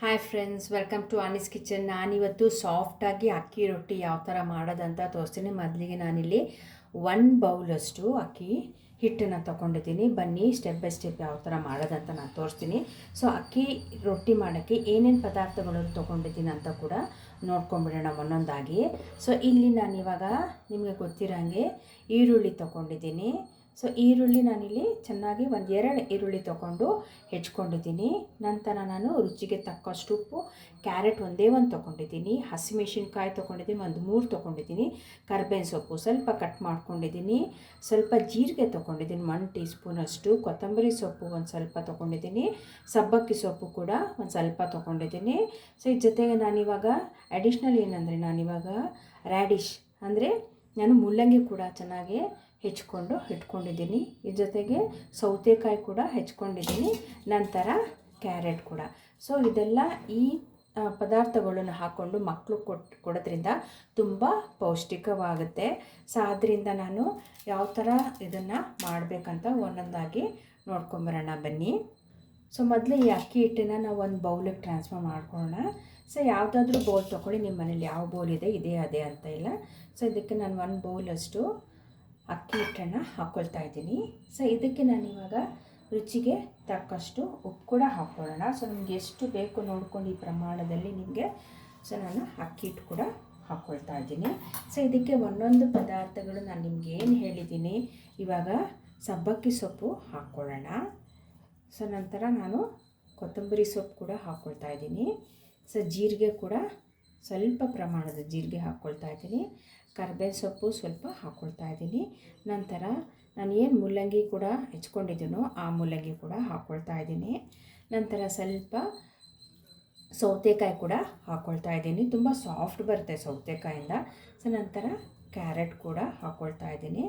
Hi friends welcome to Anis kitchen ನಾನಿವತ್ತು ಸಾಫ್ಟಾಗಿ ಅಕ್ಕಿ ರೊಟ್ಟಿ ಯಾವ ಥರ ಮಾಡೋದಂತ ತೋರಿಸ್ತೀನಿ. ಮೊದಲಿಗೆ ನಾನಿಲ್ಲಿ ಒನ್ ಬೌಲಷ್ಟು ಅಕ್ಕಿ ಹಿಟ್ಟನ್ನು ತೊಗೊಂಡಿದ್ದೀನಿ. ಬನ್ನಿ ಸ್ಟೆಪ್ ಬೈ ಸ್ಟೆಪ್ ಯಾವ ಥರ ಮಾಡೋದಂತ ನಾನು ತೋರಿಸ್ತೀನಿ. ಸೊ ಅಕ್ಕಿ ರೊಟ್ಟಿ ಮಾಡೋಕ್ಕೆ ಏನೇನು ಪದಾರ್ಥಗಳು ತೊಗೊಂಡಿದ್ದೀನಿ ಅಂತ ಕೂಡ ನೋಡ್ಕೊಂಬಿಡೋಣ ಒಂದೊಂದಾಗಿ. ಸೊ ಇಲ್ಲಿ ನಾನಿವಾಗ ನಿಮಗೆ ಗೊತ್ತಿರೋಂಗೆ ಈರುಳ್ಳಿ ತೊಗೊಂಡಿದ್ದೀನಿ. ಸೊ ಈರುಳ್ಳಿ ನಾನಿಲ್ಲಿ ಚೆನ್ನಾಗಿ ಒಂದು ಎರಡು ಈರುಳ್ಳಿ ತೊಗೊಂಡು ಹೆಚ್ಕೊಂಡಿದ್ದೀನಿ. ನಂತರ ನಾನು ರುಚಿಗೆ ತಕ್ಕಷ್ಟು ಉಪ್ಪು, ಕ್ಯಾರೆಟ್ ಒಂದೇ ಒಂದು ತೊಗೊಂಡಿದ್ದೀನಿ. ಹಸಿಮೆಣಸಿನ್ಕಾಯಿ ತೊಗೊಂಡಿದ್ದೀನಿ, ಒಂದು ಮೂರು ತೊಗೊಂಡಿದ್ದೀನಿ. ಕರ್ಬೇವಿನ ಸೊಪ್ಪು ಸ್ವಲ್ಪ ಕಟ್ ಮಾಡ್ಕೊಂಡಿದ್ದೀನಿ. ಸ್ವಲ್ಪ ಜೀರಿಗೆ ತೊಗೊಂಡಿದ್ದೀನಿ ಒನ್ ಟೀ ಸ್ಪೂನಷ್ಟು ಕೊತ್ತಂಬರಿ ಸೊಪ್ಪು ಒಂದು ಸ್ವಲ್ಪ ತೊಗೊಂಡಿದ್ದೀನಿ. ಸಬ್ಬಕ್ಕಿ ಸೊಪ್ಪು ಕೂಡ ಒಂದು ಸ್ವಲ್ಪ ತೊಗೊಂಡಿದ್ದೀನಿ. ಸೊ ಇದ್ರ ಜೊತೆಗೆ ನಾನಿವಾಗ ಅಡಿಷ್ನಲ್ ಏನಂದರೆ ನಾನಿವಾಗ ರ್ಯಾಡಿಶ್ ಅಂದರೆ ನಾನು ಮೂಲಂಗಿ ಕೂಡ ಚೆನ್ನಾಗಿ ಹೆಚ್ಕೊಂಡು ಇಟ್ಕೊಂಡಿದ್ದೀನಿ. ಇದ್ರ ಜೊತೆಗೆ ಸೌತೆಕಾಯಿ ಕೂಡ ಹೆಚ್ಕೊಂಡಿದ್ದೀನಿ. ನಂತರ ಕ್ಯಾರೆಟ್ ಕೂಡ. ಸೊ, ಇದೆಲ್ಲ ಈ ಪದಾರ್ಥಗಳನ್ನು ಹಾಕ್ಕೊಂಡು ಮಕ್ಕಳು ಕೊಟ್ಟು ಕೊಡೋದ್ರಿಂದ ತುಂಬ ಪೌಷ್ಟಿಕವಾಗುತ್ತೆ. ಸೊ ಆದ್ದರಿಂದ ನಾನು ಯಾವ ಥರ ಇದನ್ನು ಮಾಡಬೇಕಂತ ಒಂದೊಂದಾಗಿ ನೋಡ್ಕೊಂಬರೋಣ ಬನ್ನಿ. ಸೊ, ಮೊದಲು ಈ ಅಕ್ಕಿ ಹಿಟ್ಟನ್ನು ನಾವು ಒಂದು ಬೌಲಿಗೆ ಟ್ರಾನ್ಸ್ಫರ್ ಮಾಡ್ಕೊಳ್ಳೋಣ. ಸೊ, ಯಾವುದಾದ್ರೂ ಬೌಲ್ ತೊಗೊಳ್ಳಿ ನಿಮ್ಮ ಮನೇಲಿ ಯಾವ ಬೌಲ್ ಇದೆ, ಇದೇ, ಅದೇ ಅಂತ, ಇಲ್ಲ? ಸೊ, ಇದಕ್ಕೆ ನಾನು ಒಂದು ಬೌಲಷ್ಟು ಅಕ್ಕಿ ಹಿಟ್ಟನ್ನು ಹಾಕ್ಕೊಳ್ತಾ ಇದ್ದೀನಿ. ಸೊ ಇದಕ್ಕೆ ನಾನು ಇವಾಗ ರುಚಿಗೆ ತಕ್ಕಷ್ಟು ಉಪ್ಪು ಕೂಡ ಹಾಕ್ಕೊಳ್ಳೋಣ ಸೊ ನಿಮ್ಗೆ ಎಷ್ಟು ಬೇಕು ನೋಡ್ಕೊಂಡು ಈ ಪ್ರಮಾಣದಲ್ಲಿ ನಿಮಗೆ. ಸೊ ನಾನು ಅಕ್ಕಿ ಹಿಟ್ಟು ಕೂಡ ಹಾಕ್ಕೊಳ್ತಾ ಇದ್ದೀನಿ. ಸೊ ಇದಕ್ಕೆ ಒಂದೊಂದು ಪದಾರ್ಥಗಳು ನಾನು ನಿಮ್ಗೆ ಏನು ಹೇಳಿದ್ದೀನಿ. ಇವಾಗ ಸಬ್ಬಕ್ಕಿ ಸೊಪ್ಪು ಹಾಕ್ಕೊಳ್ಳೋಣ ಸೊ ನಂತರ ನಾನು ಕೊತ್ತಂಬರಿ ಸೊಪ್ಪು ಕೂಡ ಹಾಕ್ಕೊಳ್ತಾ ಇದ್ದೀನಿ. ಸೊ ಜೀರಿಗೆ ಕೂಡ ಸ್ವಲ್ಪ ಪ್ರಮಾಣದ ಜೀರಿಗೆ ಹಾಕ್ಕೊಳ್ತಾ ಇದ್ದೀನಿ. ಕರ್ಬೇವು ಸೊಪ್ಪು ಸ್ವಲ್ಪ ಹಾಕ್ಕೊಳ್ತಾ ಇದ್ದೀನಿ. ನಂತರ ನಾನು ಏನು ಮೂಲಂಗಿ ಕೂಡ ಹೆಚ್ಕೊಂಡಿದ್ದೀನೋ ಆ ಮೂಲಂಗಿ ಕೂಡ ಹಾಕ್ಕೊಳ್ತಾ ಇದ್ದೀನಿ. ನಂತರ ಸ್ವಲ್ಪ ಸೌತೆಕಾಯಿ ಕೂಡ ಹಾಕ್ಕೊಳ್ತಾ ಇದ್ದೀನಿ. ತುಂಬ ಸಾಫ್ಟ್ ಬರುತ್ತೆ ಸೌತೆಕಾಯಿಂದ. ಸೊ ನಂತರ ಕ್ಯಾರೆಟ್ ಕೂಡ ಹಾಕ್ಕೊಳ್ತಾ ಇದ್ದೀನಿ.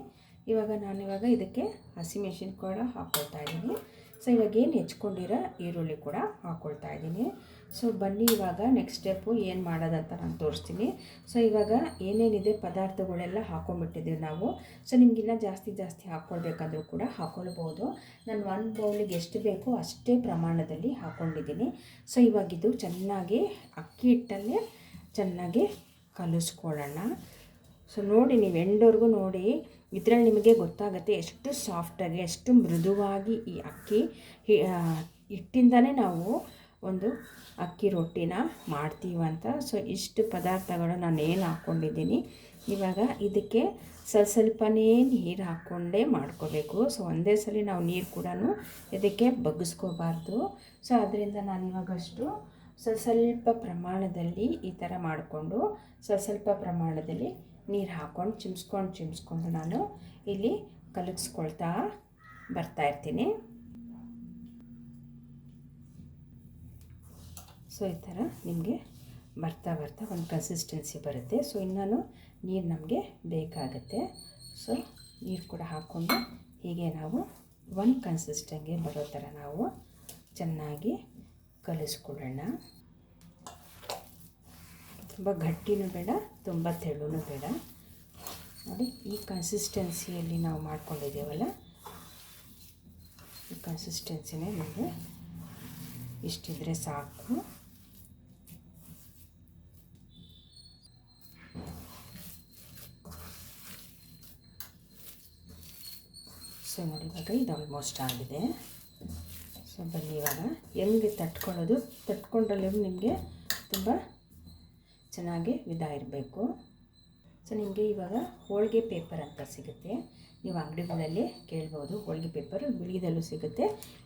ಇವಾಗ ನಾನಿವಾಗ ಇದಕ್ಕೆ ಹಸಿಮೆಣಸಿನ ಕೂಡ ಹಾಕ್ಕೊಳ್ತಾ ಇದ್ದೀನಿ. ಸೊ ಇವಾಗ ಏನು ಹೆಚ್ಕೊಂಡಿರೋ ಈರುಳ್ಳಿ ಕೂಡ ಹಾಕ್ಕೊಳ್ತಾ ಇದ್ದೀನಿ. ಸೊ ಬನ್ನಿ ಇವಾಗ ನೆಕ್ಸ್ಟ್ ಸ್ಟೆಪ್ಪು ಏನು ಮಾಡೋದಂತ ನಾನು ತೋರಿಸ್ತೀನಿ. ಸೊ ಇವಾಗ ಏನೇನಿದೆ ಪದಾರ್ಥಗಳೆಲ್ಲ ಹಾಕೊಂಡ್ಬಿಟ್ಟಿದ್ದೀವಿ ನಾವು. ಸೊ ನಿಮಗಿನ್ನ ಜಾಸ್ತಿ ಜಾಸ್ತಿ ಹಾಕ್ಕೊಳ್ಬೇಕಾದ್ರೂ ಕೂಡ ಹಾಕ್ಕೊಳ್ಬೋದು ನಾನು ಒಂದು ಬೌಲಿಗೆ ಎಷ್ಟು ಬೇಕೋ ಅಷ್ಟೇ ಪ್ರಮಾಣದಲ್ಲಿ ಹಾಕ್ಕೊಂಡಿದ್ದೀನಿ ಸೊ ಇವಾಗಿದ್ದು ಚೆನ್ನಾಗಿ ಅಕ್ಕಿ ಹಿಟ್ಟಲ್ಲೇ ಚೆನ್ನಾಗಿ ಕಲಿಸ್ಕೊಳ್ಳೋಣ. ಸೊ ನೋಡಿ ನೀವು ಎಂಡೋರ್ಗು ನೋಡಿ ಇದರಲ್ಲಿ ನಿಮಗೆ ಗೊತ್ತಾಗುತ್ತೆ ಎಷ್ಟು ಸಾಫ್ಟಾಗಿ ಎಷ್ಟು ಮೃದುವಾಗಿ ಈ ಅಕ್ಕಿ ಹಿ- ಆ, ಹಿಟ್ಟಿಂದನೇ ನಾವು ಒಂದು ಅಕ್ಕಿ ರೊಟ್ಟಿನ ಮಾಡ್ತೀವಂತ ಸೊ ಇಷ್ಟು ಪದಾರ್ಥಗಳು ನಾನು ಏನು ಹಾಕ್ಕೊಂಡಿದ್ದೀನಿ? ಇವಾಗ ಇದಕ್ಕೆ ಸ್ವಲ್ಪ ಸ್ವಲ್ಪನೇ ನೀರು ಹಾಕ್ಕೊಂಡೇ ಮಾಡ್ಕೋಬೇಕು. ಸೊ ಒಂದೇ ಸಲ ನಾವು ನೀರು ಕೂಡ ಇದಕ್ಕೆ ಬಗ್ಗಿಸ್ಕೋಬಾರ್ದು ಸೊ ಅದರಿಂದ ನಾನು ಇವಾಗಷ್ಟು ಸ್ವಲ್ಪ ಸ್ವಲ್ಪ ಪ್ರಮಾಣದಲ್ಲಿ ಈ ಥರ ಮಾಡಿಕೊಂಡು ಸ್ವಲ್ಪ ಸ್ವಲ್ಪ ಪ್ರಮಾಣದಲ್ಲಿ ನೀರು ಹಾಕ್ಕೊಂಡು ಚಿಮ್ಸ್ಕೊಂಡು ಚಿಮ್ಸ್ಕೊಂಡು ನಾನು ಇಲ್ಲಿ ಕಲಗಿಸ್ಕೊಳ್ತಾ ಬರ್ತಾ ಇರ್ತೀನಿ. ಸೊ ಈ ಥರ ನಿಮಗೆ ಬರ್ತಾ ಬರ್ತಾ ಒಂದು ಕನ್ಸಿಸ್ಟೆನ್ಸಿ ಬರುತ್ತೆ. ಸೊ ಇನ್ನೂ ನೀರು ನಮಗೆ ಬೇಕಾಗುತ್ತೆ. ಸೊ ನೀರು ಕೂಡ ಹಾಕ್ಕೊಂಡು ಹೀಗೆ ನಾವು ಒಂದು ಕನ್ಸಿಸ್ಟೆಂಗೆ ಬರೋ ಥರ ನಾವು ಚೆನ್ನಾಗಿ ಕಲಿಸ್ಕೊಳ್ಳೋಣ. ತುಂಬ ಗಟ್ಟಿನೂ ಬೇಡ, ತುಂಬ ತೆಳುನೂ ಬೇಡ. ನೋಡಿ, ಈ ಕನ್ಸಿಸ್ಟೆನ್ಸಿಯಲ್ಲಿ ನಾವು ಮಾಡ್ಕೊಂಡಿದ್ದೇವಲ್ಲ, ಈ ಕನ್ಸಿಸ್ಟೆನ್ಸಿನೇ ನಿಮಗೆ ಇಷ್ಟಿದ್ರೆ ಸಾಕು. ಸೊ ನೋಡಿ, ಇವಾಗ ಇದು ಆಲ್ಮೋಸ್ಟ್ ಆಗಿದೆ. ಸೊ ಬನ್ನಿ ಇವಾಗ ಹೆಂಗೆ ತಟ್ಕೊಳ್ಳೋದು? ತಟ್ಕೊಂಡ್ರಲ್ಲಿ ನಿಮಗೆ ತುಂಬ ಚೆನ್ನಾಗಿ ವಿಧ ಇರಬೇಕು. ಸೊ ನಿಮಗೆ ಇವಾಗ ಹೋಳಿಗೆ ಪೇಪರ್ ಅಂತ ಸಿಗುತ್ತೆ. ನೀವು ಅಂಗಡಿಗಳಲ್ಲಿ ಕೇಳ್ಬೋದು, ಹೋಳಿಗೆ ಪೇಪರ್ ಬಿಳಿದಲ್ಲೂ ಸಿಗುತ್ತೆ,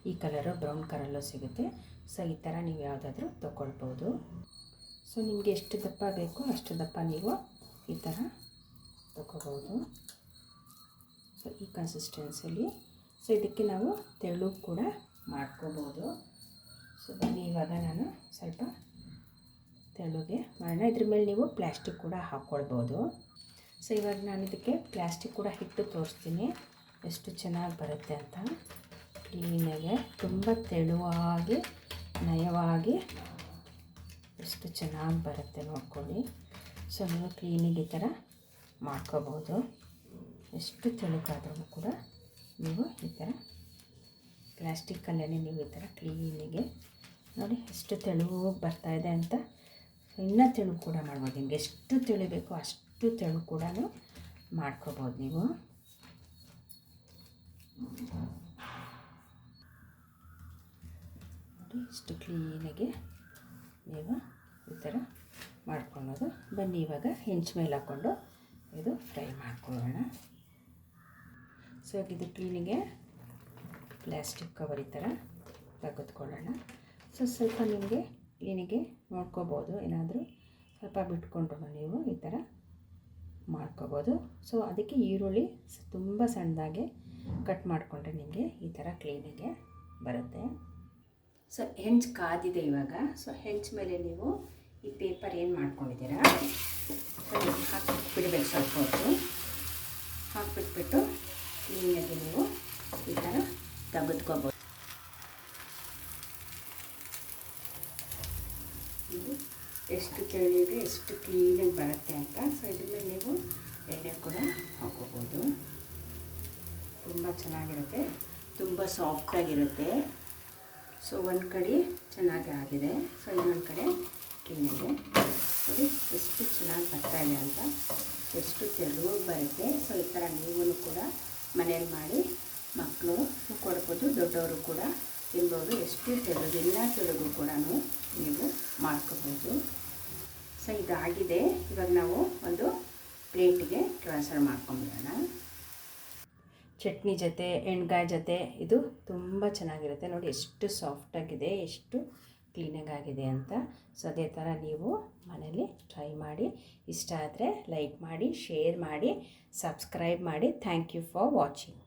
ಈ ಕಲರು ಬ್ರೌನ್ ಕಲರಲ್ಲೂ ಸಿಗುತ್ತೆ. ಸೊ ಈ ಥರ ನೀವು ಯಾವುದಾದ್ರೂ ತೊಗೊಳ್ಬೋದು. ಸೊ ನಿಮಗೆ ಎಷ್ಟು ದಪ್ಪ ಬೇಕೋ ಅಷ್ಟು ದಪ್ಪ ನೀವು ಈ ಥರ ತೊಗೋಬೋದು ಸೊ ಈ ಕನ್ಸಿಸ್ಟೆನ್ಸಲ್ಲಿ ಸೊ ಇದಕ್ಕೆ ನಾವು ತೆಳ್ಳು ಕೂಡ ಮಾಡ್ಕೋಬೋದು. ಸೊ ಬನ್ನಿ, ಇವಾಗ ನಾನು ಸ್ವಲ್ಪ ತೆಳುಗೆ ಮಾಡೋಣ ಇದ್ರ ಮೇಲೆ ನೀವು ಪ್ಲ್ಯಾಸ್ಟಿಕ್ ಕೂಡ ಹಾಕ್ಕೊಳ್ಬೋದು ಸೊ ಇವಾಗ ನಾನು ಇದಕ್ಕೆ ಪ್ಲ್ಯಾಸ್ಟಿಕ್ ಕೂಡ ಹಿಟ್ಟು ತೋರಿಸ್ತೀನಿ. ಎಷ್ಟು ಚೆನ್ನಾಗಿ ಬರುತ್ತೆ ಅಂತ. ಕ್ಲೀನಾಗೆ ತುಂಬ ತೆಳುವಾಗಿ, ನಯವಾಗಿ ಎಷ್ಟು ಚೆನ್ನಾಗಿ ಬರುತ್ತೆ ನೋಡ್ಕೊಳ್ಳಿ. ಸೊ ನೀವು ಕ್ಲೀನಿಗೆ ಈ ಥರ ಮಾಡ್ಕೋಬೋದು. ಎಷ್ಟು ತೆಳುಕಾದ್ರೂ ಕೂಡ ನೀವು ಈ ಥರ ಪ್ಲ್ಯಾಸ್ಟಿಕ್ಕಲ್ಲೇ ನೀವು ಈ ಥರ ಕ್ಲೀನಿಗೆ ನೋಡಿ ಎಷ್ಟು ತೆಳು ಬರ್ತಾಯಿದೆ ಅಂತ. ಇನ್ನೂ ತೆಳು ಕೂಡ ಮಾಡ್ಬೋದು. ನಿಮ್ಗೆ ಎಷ್ಟು ತೆಳು ಬೇಕೋ ಅಷ್ಟು ತೆಳು ಕೂಡ ಮಾಡ್ಕೋಬೋದು ನೀವು. ಇಷ್ಟು ಕ್ಲೀನಾಗಿ ನೀವು ಈ ಥರ ಮಾಡ್ಕೊಳ್ಳೋದು. ಬನ್ನಿ, ಇವಾಗ ಹೆಂಚು ಮೇಲೆ ಹಾಕ್ಕೊಂಡು ಇದು ಫ್ರೈ ಮಾಡ್ಕೊಳ್ಳೋಣ. ಸೊ ಇದು ಕ್ಲೀನಿಗೆ ಪ್ಲ್ಯಾಸ್ಟಿಕ್ ಕವರ್ ಈ ಥರ ತೆಗೆದುಕೊಳ್ಳೋಣ. ಸೊ ಸ್ವಲ್ಪ ನಿಮಗೆ ಕ್ಲೀನಿಗೆ ನೋಡ್ಕೋಬೋದು. ಏನಾದರೂ ಸ್ವಲ್ಪ ಬಿಟ್ಕೊಂಡ್ರು ನೀವು ಈ ಥರ ಮಾಡ್ಕೋಬೋದು. ಸೊ, ಅದಕ್ಕೆ ಈರುಳ್ಳಿ ತುಂಬ ಸಣ್ಣದಾಗೆ ಕಟ್ ಮಾಡಿಕೊಂಡ್ರೆ ನಿಮಗೆ ಈ ಥರ ಕ್ಲೀನಿಗೆ ಬರುತ್ತೆ. ಸೊ, ಹೆಂಚು ಕಾದಿದೆ ಇವಾಗ. ಸೊ, ಹೆಂಚು ಮೇಲೆ ನೀವು ಈ ಪೇಪರ್ ಏನು ಮಾಡ್ಕೊಂಡಿದ್ದೀರಾ? ಹಾಕಿ ಬಿಡಬೇಕು ಸ್ವಲ್ಪ ಹೊತ್ತು. ಹಾಕಿಬಿಟ್ಬಿಟ್ಟು ಕ್ಲೀನಾಗಿ ನೀವು ಈ ಥರ ತೆಗೆದ್ಕೋಬೋದು ಇದು ತೆಳಿಗೆ ಎಷ್ಟು ಕ್ಲೀನಾಗಿ ಬರುತ್ತೆ ಅಂತ. ಸೊ ಇದ್ರ ನೀವು ಎಣ್ಣೆ ಕೂಡ ಹಾಕೋಬೋದು. ತುಂಬ ಚೆನ್ನಾಗಿರುತ್ತೆ. ತುಂಬ ಸಾಫ್ಟಾಗಿರುತ್ತೆ ಸೊ ಒಂದು ಕಡೆ ಚೆನ್ನಾಗಿ ಆಗಿದೆ. ಸೊ ಇನ್ನೊಂದು ಕಡೆ ಕ್ಲೀನಿದೆ ನೋಡಿ, ಎಷ್ಟು ಚೆನ್ನಾಗಿ ಬರ್ತಾ ಇದೆ ಅಂತ. ಎಷ್ಟು ತೆಳು ಬರುತ್ತೆ. ಸೊ ಈ ಥರ ನೀವು ಕೂಡ ಮನೇಲಿ ಮಾಡಿ ಮಕ್ಕಳು ಕೊಡ್ಬೋದು, ದೊಡ್ಡವರು ಕೂಡ ತಿನ್ಬೋದು. ಎಷ್ಟು ತೆಳುಗು ಎಲ್ಲ ತೆಳುಗು ಕೂಡ ನೀವು ಮಾಡ್ಕೋಬೋದು. ಸೊ ಇದಾಗಿದೆ. ಇವಾಗ ನಾವು ಒಂದು ಪ್ಲೇಟಿಗೆ ಟ್ರಾನ್ಸ್ಫರ್ ಮಾಡ್ಕೊಂಬಿಡೋಣ. ಚಟ್ನಿ ಜೊತೆ, ಎಣ್ಗಾಯಿ ಜೊತೆ, ಇದು ತುಂಬ ಚೆನ್ನಾಗಿರುತ್ತೆ. ನೋಡಿ, ಎಷ್ಟು ಸಾಫ್ಟಾಗಿದೆ ಎಷ್ಟು ಕ್ಲೀನಾಗಿ ಆಗಿದೆ ಅಂತ. ಸೊ ಅದೇ ಥರ ನೀವು ಮನೇಲಿ ಟ್ರೈ ಮಾಡಿ. ಇಷ್ಟ ಆದರೆ ಲೈಕ್ ಮಾಡಿ ಶೇರ್ ಮಾಡಿ ಸಬ್ಸ್ಕ್ರೈಬ್ ಮಾಡಿ. Thank you for watching